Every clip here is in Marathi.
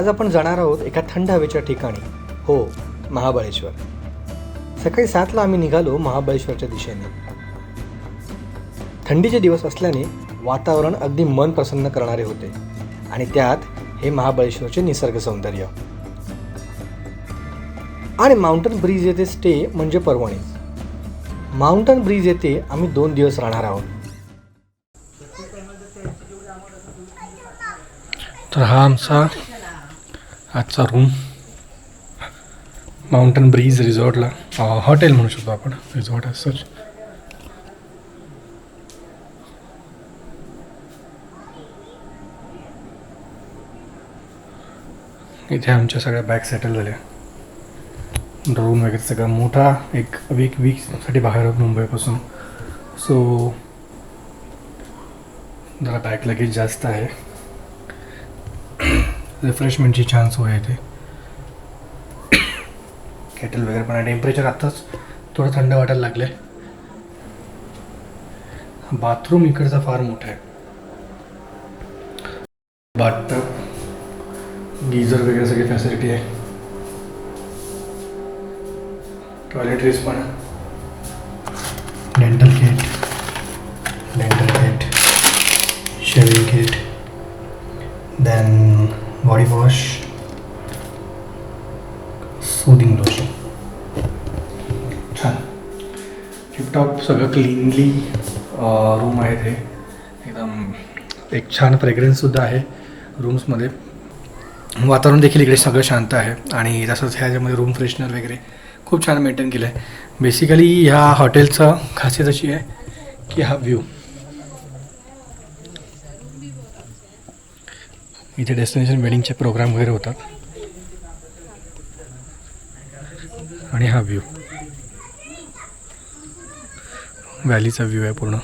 आज आपण जाणार आहोत एका थंड हवेच्या ठिकाणी. हो महाबळेश्वर. सकाळी सातला आम्ही निघालो महाबळेश्वरच्या दिशेने. थंडीचे दिवस असल्याने वातावरण अगदी मन प्रसन्न करणारे होते. आणि त्यात हे महाबळेश्वरचे निसर्ग सौंदर्य. आणि माउंटन ब्रिज येथे स्टे म्हणजे पर्वणीच माउंटन ब्रिज येथे आम्ही दोन दिवस राहणार आहोत. तर हा आमचा आजचा रूम माउंटन ब्रीज रिझॉर्टला हॉटेल म्हणू शकतो आपण. रिझॉर्ट as इथे आमच्या सगळ्या बॅग सेटल झाल्या. ड्रोन वगैरे सगळा मोठा एक वीक वीकसाठी बाहेर आहोत मुंबईपासून. सो जरा बॅग लगेज जास्त आहे. रिफ्रेशमेंटची छान सोय आहे ते केटल वगैरे पण आहे. टेम्परेचर आत्ताच थोडं थंड वाटायला लागले बाथरूम इकडचा फार मोठा आहे. बाथटब गीझर वगैरे सगळी फॅसिलिटी आहे. टॉयलेटरीज पण dental kit dental kit shaving kit then body wash soothing lotion छान. टिपटॉप सगळं क्लीनली रूम आहे ते एकदम एक छान फ्रेग्रन्ससुद्धा आहे रूम्समध्ये वातावरण देखील इकडे सगळं शांत आहे आणि तसंच ह्याच्यामध्ये रूम फ्रेशनर वगैरे खूप छान मेंटेन केलं आहे बेसिकली ह्या हॉटेलचं खासियत अशी आहे की हा व्ह्यू इथे डेस्टिनेशन वेडिंगचे प्रोग्राम वगैरे होतात. आणि हा व्ह्यू व्हॅलीचा व्ह्यू आहे पूर्ण.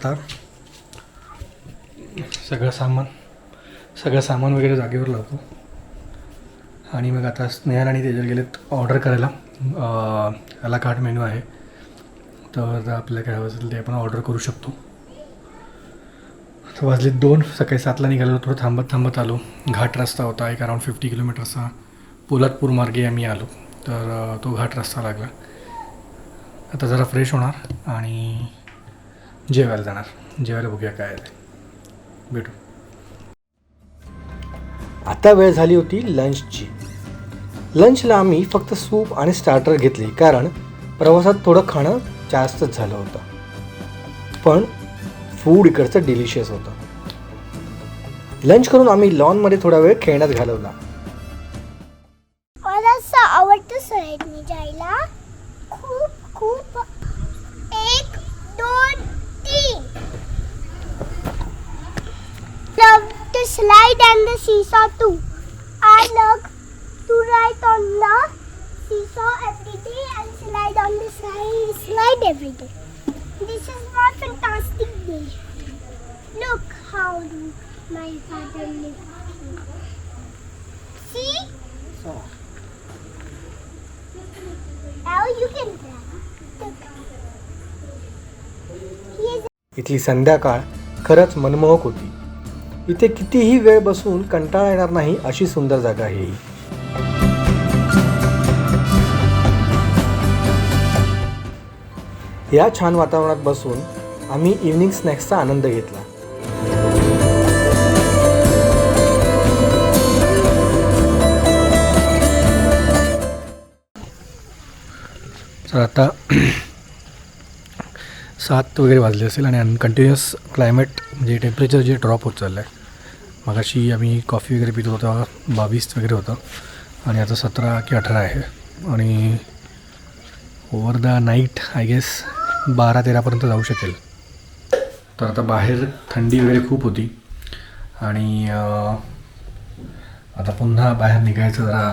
आता. सगळं सामान सगळं सामान वगैरे जागेवर लावतो. आणि मग आता स्नेहल आणि तेजल गेलेत ऑर्डर करायला. याला कार्ट मेनू आहे. तर आपल्या आपल्याला काय हवं असेल ते आपण ऑर्डर करू शकतो. तर वाजले दोन सकाळी सातला निघालो थोडं थांबत थांबत आलो. घाट रस्ता होता एक अराउंड फिफ्टी किलोमीटरचा पोलादपूर मार्गे आम्ही आलो. तर तो घाट रस्ता लागला. आता जरा फ्रेश होणार आणि जेवायला जाणार. जेवायला बघूया काय. भेटू. आता वेळ झाली होती लंचची लंचला आम्ही फक्त सूप आणि स्टार्टर घेतले कारण प्रवासात थोडं खाणं जास्तच झालं होतं. पण फूड इकडचं डिलिशियस होतं. लंच करून आम्ही लॉनमध्ये थोडा वेळ खेळण्यात घालवला. मला असं आवडतं जायला खूप खूप एक दोन तीन love to the seesaw too. I love to ride on the seesaw every day and slide on the slide, slide every day. This is my fantastic day. Look how my father lives. See? Now you can. Look. Is इथली संध्याकाळ खरंच मनमोहक होती इथे कितीही वेळ बसून कंटाळा येणार नाही अशी सुंदर जागा आहे ही. या छान वातावरणात बसून आम्ही इव्हनिंग स्नॅक्सचा आनंद घेतला. तर आता सात वगैरे वाजले असेल आणि कंटिन्युअस क्लायमेट म्हणजे टेम्परेचर जे ड्रॉप होत चाललं आहे मगाशी आम्ही कॉफी वगैरे पितो होतो बावीस वगैरे होतं. आणि आता सतरा की अठरा आहे. आणि over the night I guess बारा तेरापर्यंत जाऊ शकेल. तर आता बाहेर थंडी वगैरे खूप होती. आणि आता पुन्हा बाहेर निघायचं जरा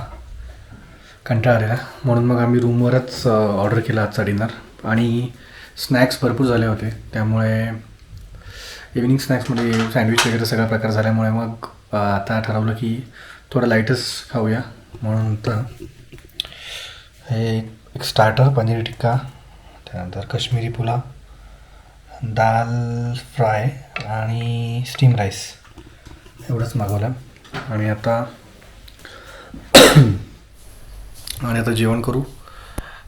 कंटाळा आलेला. म्हणून मग आम्ही रूमवरच ऑर्डर केला आजचा डिनर आणि स्नॅक्स भरपूर झाले होते. त्यामुळे इव्हिनिंग स्नॅक्समध्ये सँडविच वगैरे सगळा प्रकार झाल्यामुळे मग आता ठरवलं की थोडं लाईटच खाऊया म्हणून तर. हे एक स्टार्टर पनीर टिक्का त्यानंतर कश्मीरी पुलाव दाल फ्राय आणि स्टीम राईस एवढंच मागवलं. आणि आता आणि आता जेवण करू.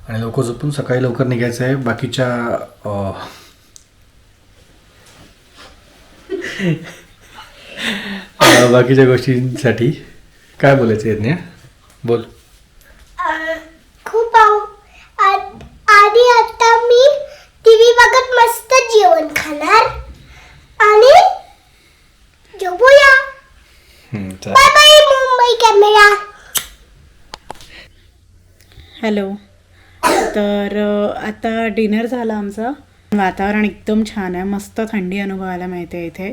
आणि लवकर झोपून सकाळी लवकर निघायचं आहे. बाकीच्या अ, अ, बाकीच्या गोष्टींसाठी काय बोलायचं आहे बोल. खूप आव आ- आणि आता मी टीव्ही बघत मस्त जेवण खाणार. आणि झोपूया. Bye bye Mumbai camera hello तर आता डिनर झालं आमचं. वातावरण एकदम छान आहे. मस्त थंडी अनुभवायला मिळते इथे.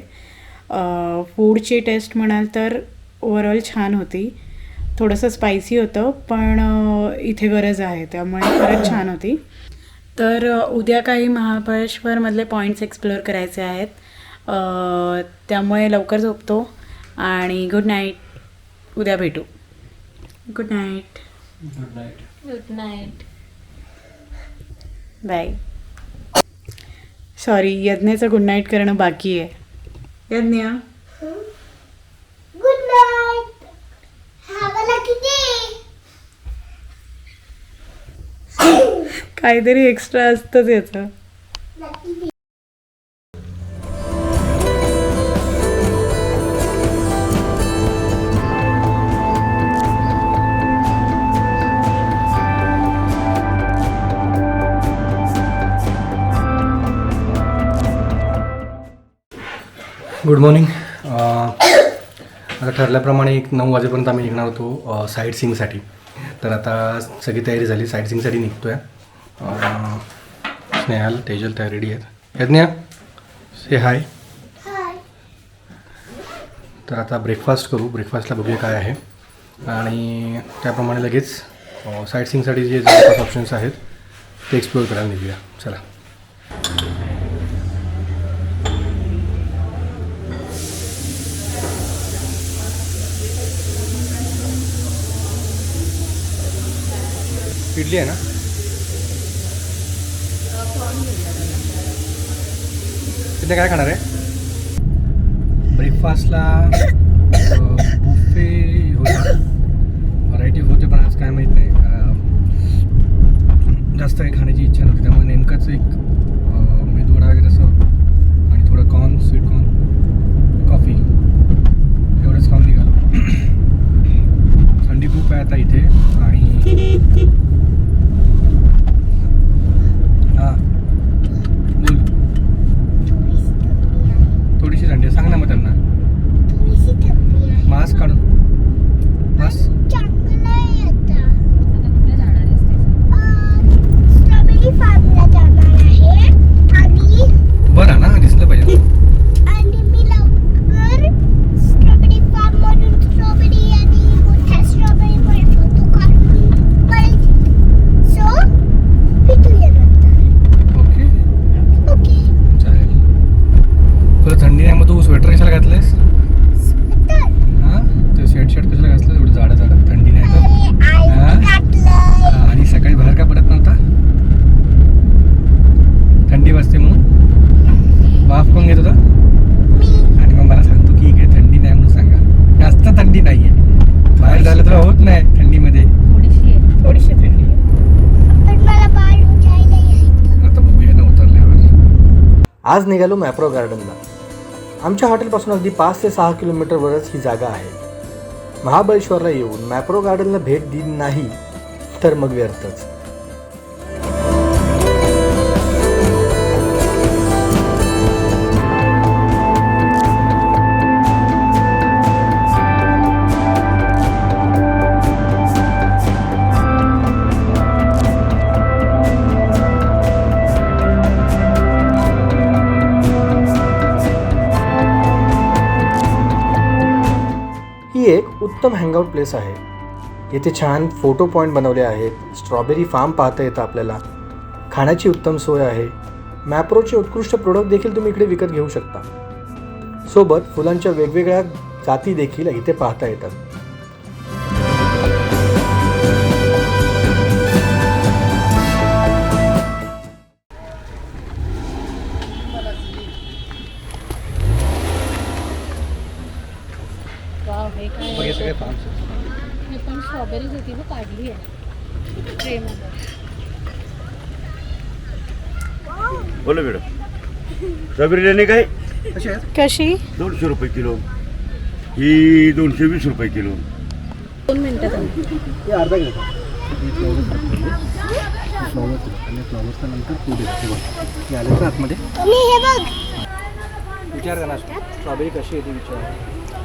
फूडची टेस्ट म्हणाल तर ओव्हरऑल छान होती. थोडंसं स्पायसी होतं पण इथे गरज आहे त्यामुळे खरंच छान होती. तर उद्या काही महाबळेश्वरमधले पॉईंट्स एक्सप्लोअर करायचे आहेत. त्यामुळे लवकर झोपतो आणि गुड नाईट उद्या भेटू. Good night good night bye sorry यज्ञचं good night करणं बाकी आहे. यज्ञ. गुड नाईट काहीतरी एक्स्ट्रा असतंच याचं. गुड मॉर्निंग आता ठरल्याप्रमाणे एक नऊ वाजेपर्यंत आम्ही निघणार होतो साईट सिंगसाठी तर आता सगळी तयारी झाली साईट सिंगसाठी निघतो आहे स्नेहाल तेजल त्या रेडी आहेत. यज्ञा से हाय हाय तर आता ब्रेकफास्ट करू. ब्रेकफास्टला बघूया काय आहे. आणि त्याप्रमाणे लगेच साईट सिंगसाठी जे जवळपास ऑप्शन्स आहेत ते एक्सप्लोअर करायला निघूया. चला. इडली आहे ना? तिथे काय खाणार आहे? ब्रेकफास्टला बुफे होते. व्हरायटी होते पण आज काय माहीत नाही. जास्त काही खाण्याची इच्छा नव्हती त्यामुळे नेमकंच एक मेदूवडा वगैरे असं आणि थोडं कॉर्न स्वीट कॉर्न कॉफी एवढंच खाऊन निघालो. थंडी खूप आहे आता इथे आणि हां बोल थोडीशी थंडी आहे. सांग ना मग त्यांना थोडीशी थंडी आहे मास्क काढून बस चांगलं आहे आता आता कुठे जाणार आहेस ते सांग. स्ट्रॉबेरी फार्मला जाणार आहे आणि बरं ना दिसलं पाहिजे आणि मी लवकर स्ट्रॉबेरी फार्म मधून स्ट्रॉबेरी आणि मोठ्या स्ट्रॉबेरी पण फोटो काढून पाहिजे सो भेटूया नंतर ओके ओके चालेल तुला थंडी नाही मग तू स्वेटर कशाला घातलंयस स्वेटर हां ते शर्ट शर्ट कशाला घातलं एवढं जाडं जाडं थंडी नाही तर आई हा? घातलंय हा, आणि सकाळी बाहेर का पडत नव्हता थंडी वाजते म्हणून वाफ कोण घेत होता मी आणि मग मला सांगतो की इकडे थंडी नाही म्हणून सांगा जास्त थंडी नाही आहे बाहेर झालं तर होत नाही थंडीमध्ये थोडीशी आहे. थोडीशी थंडी आहे. पण मला बाळ उठायला यायचं आता बघूया ना उतरल्यावर आज निघालो मॅप्रो गार्डनला. आमच्या हॉटेलपासून अगदी पाच ते सहा किलोमीटरवरच ही जागा आहे. महाबळेश्वरला येऊन मॅप्रो गार्डनला भेट दिली नाही तर मग व्यर्थच. उत्तम हँगआउट प्लेस आहे. येथे छान फोटो पॉईंट बनवले आहेत. स्ट्रॉबेरी फार्म पाहता येतं आपल्याला. खाण्याची उत्तम सोय आहे. मॅप्रोचे उत्कृष्ट प्रोडक्ट देखील तुम्ही इकडे विकत घेऊ शकता. सोबत फुलांच्या वेगवेगळ्या जाती देखील इथे पाहता येतात. काढली आहे. ट्रेमध्ये बोला मॅडम. लेणे काय? कशी दोनशे रुपये किलो. ही दोनशे वीस रुपये किलो. दोन मिनिटं थांब. आतमध्ये हे विचार करा. स्ट्रॉबेरी कशी येते विचार.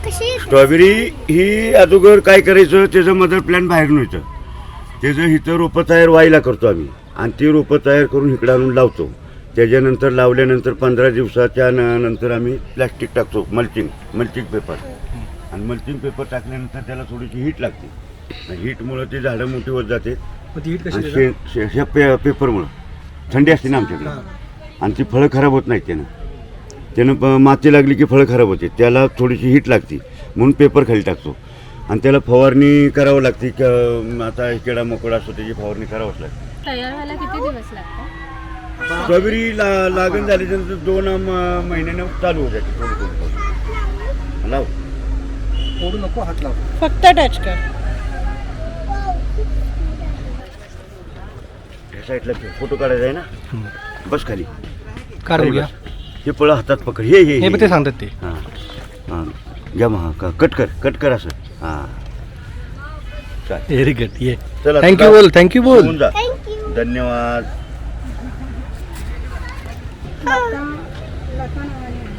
स्ट्रॉबेरी ही अगोदर काय करायचं त्याचं मदर प्लॅन बाहेर नव्हतं त्याचं इथं रोपं तयार व्हायला करतो आम्ही. आणि ती रोपं तयार करून इकडं आणून लावतो. त्याच्यानंतर लावल्यानंतर पंधरा दिवसाच्या नंतर आम्ही प्लॅस्टिक टाकतो मल्चिंग मल्चिंग पेपर आणि मल्चिंग पेपर टाकल्यानंतर त्याला थोडीशी हीट लागते. हीटमुळं ती झाडं मोठी होत जाते. पेपरमुळं थंडी असते ना आमच्याकडे. आणि ती फळं खराब होत नाहीत त्यानं. त्यानं प- माती लागली की फळं खराब होते. त्याला थोडीशी हीट लागते. म्हणून पेपर खाली टाकतो. आणि त्याला फवारणी करावं लागते. क- आता किडा मकोडा असतो त्याची फवारणी करावंच लागते. तयार व्हायला किती दिवस लागतात? स्ट्रॉबेरी ला लागण झाल्यानंतर दोन म- महिन्यानं चालू होत जाते. थोडी थोडी थोडी. लाव ओढू नको हात लाव. फक्त टच कर. ह्या साईडला फोटो काढायचा आहे ना? बस खाली. कार खाली बघूया बस. हे पळं हातात पकड. हे हे हे. पण ते सांगतात ते. हां. हां. घ्या मग हां. क- कट कर कट कर असं. हां. चालेल. व्हेरी गुड ये. चला थँक्यू बोल. थँक्यू बोल. होऊन जा. धन्यवाद.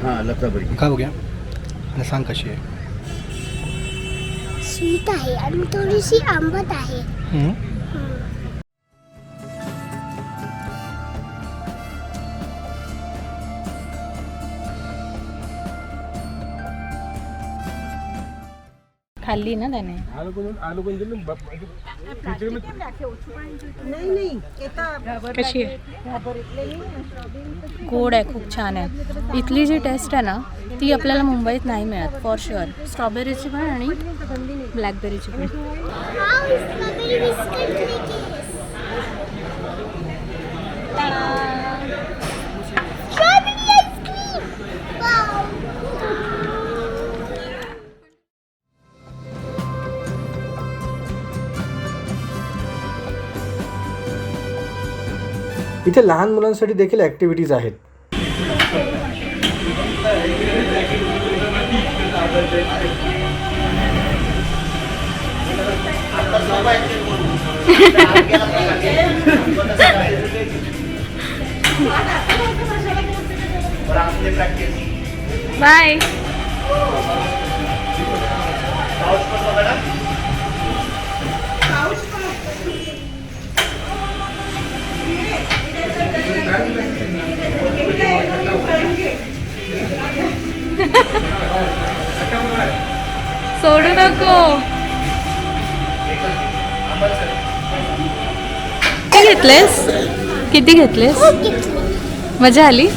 हां लता बरी. खा बघूया? आणि सांग कशी आहे. स्वीट आहे आणि थोडीशी आंबट आहे. हम्म. खाल्ली ना त्याने. कशी आहे? गोड आहे खूप छान आहे. इथली जी टेस्ट आहे ना ती आपल्याला मुंबईत नाही मिळत फॉर शुअर स्ट्रॉबेरीची पण आणि ब्लॅकबेरीची पण. स्ट्रॉबेरी इथे लहान मुलांसाठी देखील ॲक्टिव्हिटीज आहेत. बाय. सोडू नको. काय घेतलेस? किती घेतलेस? मजा आली?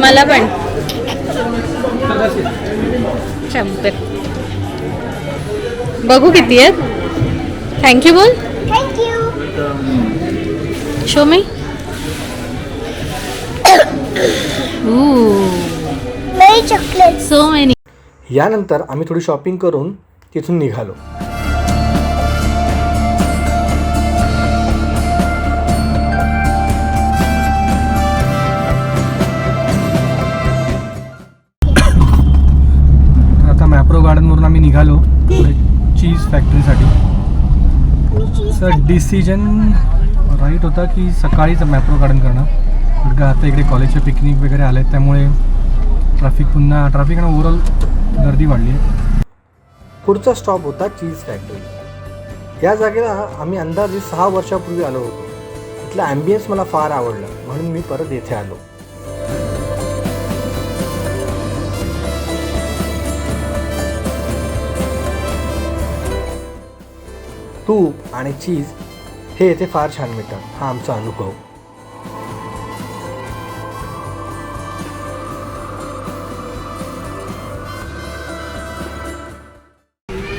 मला पण. चंपत बघू किती आहेत. थँक्यू बोल. Thank you show me so many यानंतर आम्ही थोडी शॉपिंग करून तिथून निघालो. डिसिजन राईट होता की सकाळीच मॅप्रो गार्डन करणं. कारण का आता इकडे कॉलेजचे पिकनिक वगैरे आले आहेत त्यामुळे ट्रॅफिक पुन्हा ट्रॅफिक आणि ओव्हरऑल गर्दी वाढली आहे. पुढचा स्टॉप होता चीज फॅक्टरी या जागेला आम्ही अंदाजे सहा वर्षापूर्वी आलो होतो. इथला ॲम्बियन्स मला फार आवडला म्हणून मी परत येथे आलो. तूप आणि चीज हे येथे फार छान मिळतात. हा आमचा अनुभव.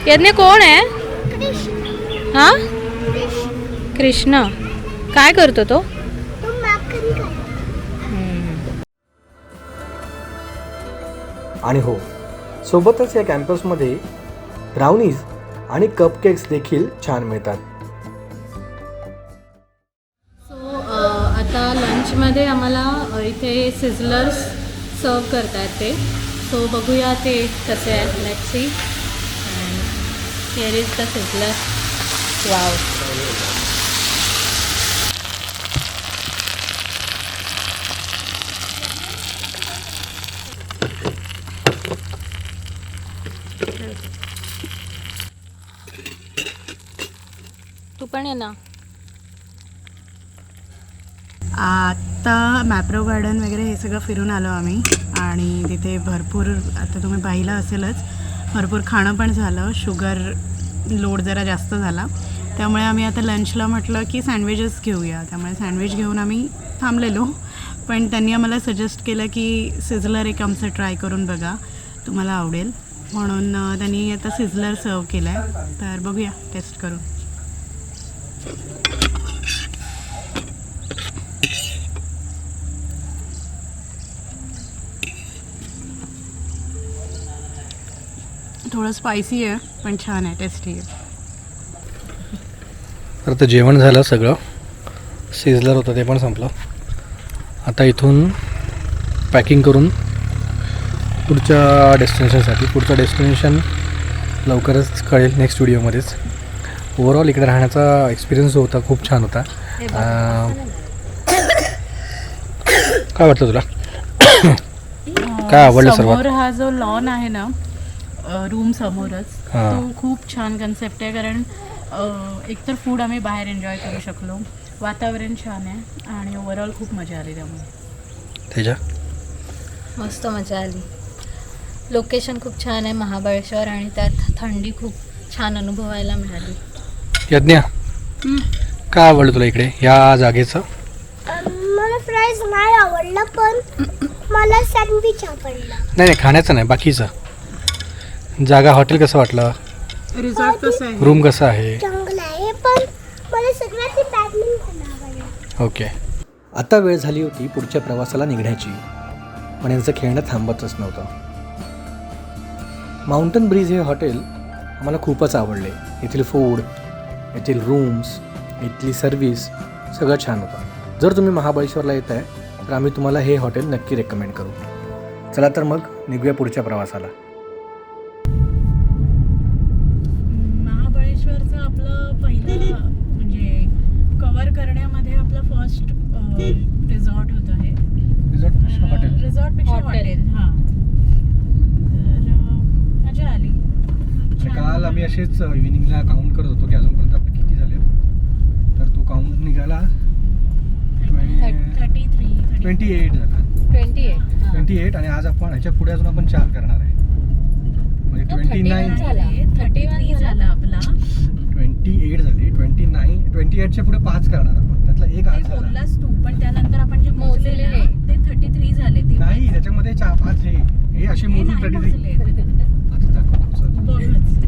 यातने कोण आहे? हा? कृष्ण. काय करतो तो. आणि हो सोबतच या कॅम्पसमध्ये ब्राउनीज आणि कपकेक्स देखील छान मिळतात. सो आता लंचमध्ये आम्हाला इथे सिझलर्स सर्व करतात ते. सो बघूया ते कसे आहेत let see here is the sizzler wow तू ना. आत्ता मॅप्रो गार्डन वगैरे हे सगळं फिरून आलो आम्ही. आणि तिथे भरपूर आता तुम्ही पाहिलं असेलच भरपूर खाणं पण झालं. शुगर लोड जरा जास्त झाला. त्यामुळे आम्ही आता लंचला म्हटलं की सँडविचेस घेऊया. त्यामुळे सँडविच घेऊन आम्ही थांबलेलो. पण त्यांनी आम्हाला सजेस्ट केलं की सिझलर एक आमचं ट्राय करून बघा. तुम्हाला आवडेल. म्हणून त्यांनी आता सिझलर सर्व केलं आहे तर बघूया टेस्ट करून. थोडं स्पायसी आहे पण छान आहे टेस्टी आहे. तर आता जेवण झालं सगळं. सिझलर होतं ते पण संपलं. आता इथून पॅकिंग करून पुढच्या डेस्टिनेशनसाठी पुढचं डेस्टिनेशन लवकरच कळेल नेक्स्ट व्हिडिओमध्येच ओव्हरऑल इकडे राहण्याचा एक्सपिरियन्स जो होता खूप छान होता. काय वाटलं तुला? काय आवडलं सर्वात? समोर हा जो लॉन आहे ना रूम समोरच हां. तो खूप छान कन्सेप्ट आहे कारण अ, एकतर फूड आम्ही बाहेर एन्जॉय करू शकलो. वातावरण छान आहे आणि ओव्हरऑल खूप मजा आली त्यामुळे. त्याच्या मस्त मजा आली. लोकेशन खूप छान आहे महाबळेश्वर आणि त्यात थंडी खूप छान अनुभवायला मिळाली. यज्ञा? काय आवडलं तुला इकडे या जागेचं? मला फ्राईज नाही आवडला पण मला सँडविच आवडला. नाही नाही खाण्याचं नाही बाकीचं. जागा हॉटेल कसं वाटलं? रिसॉर्ट कसं आहे? रूम कसं आहे? चांगला आहे पण मला सगळ्यात बॅडमिंटन आवडला. ओके. आता वेळ झाली होती पुढच्या प्रवासाला निघण्याची पण यांचं खेळणं थांबतच नव्हतं. माउंटन ब्रिज हे हॉटेल आम्हाला खूपच आवडले. येथील फूड येथील रूम्स इथली सर्व्हिस सगळं छान होतं. जर तुम्ही महाबळेश्वरला येत आहे तर आम्ही तुम्हाला हे हॉटेल नक्की रेकमेंड करू. चला तर मग निघूया पुढच्या प्रवासाला. महाबळेश्वरचं आपलं पहिलं म्हणजे कव्हर करण्यामध्ये आपलं फर्स्ट रिसॉर्ट होतं हे. Hotel रिसॉर्टपेक्षा Hotel. हॉटेल हां. तर अं, मजा आली. काल आम्ही असेच इव्हिनिंगला काउंट करत होतो की अजूनपर्यंत आपले किती झाले तर तो काउंट निघाला थर्टी थ्री ट्वेंटी एट झाला. ट्वेंटी एट ट्वेंटी एट आणि आज आपण ह्याच्या पुढे अजून आपण चार करणार आहे. म्हणजे ट्वेंटी नाईन झाला. थर्टी थ्री झाला आपला. ट्वेंटी एट झाली. ट्वेंटी नाईन ट्वेंटी एटच्या पुढे पाच करणार आपण. त्यातला एक आज झाला. बोललास तू पण त्यानंतर आपण जे मोजले मोजलेले ना. ते थर्टी थ्री झाले ते. नाही त्याच्यामध्ये चार पाच हे हे असे हे मोजून नाही थर्टी थ्री मोजले.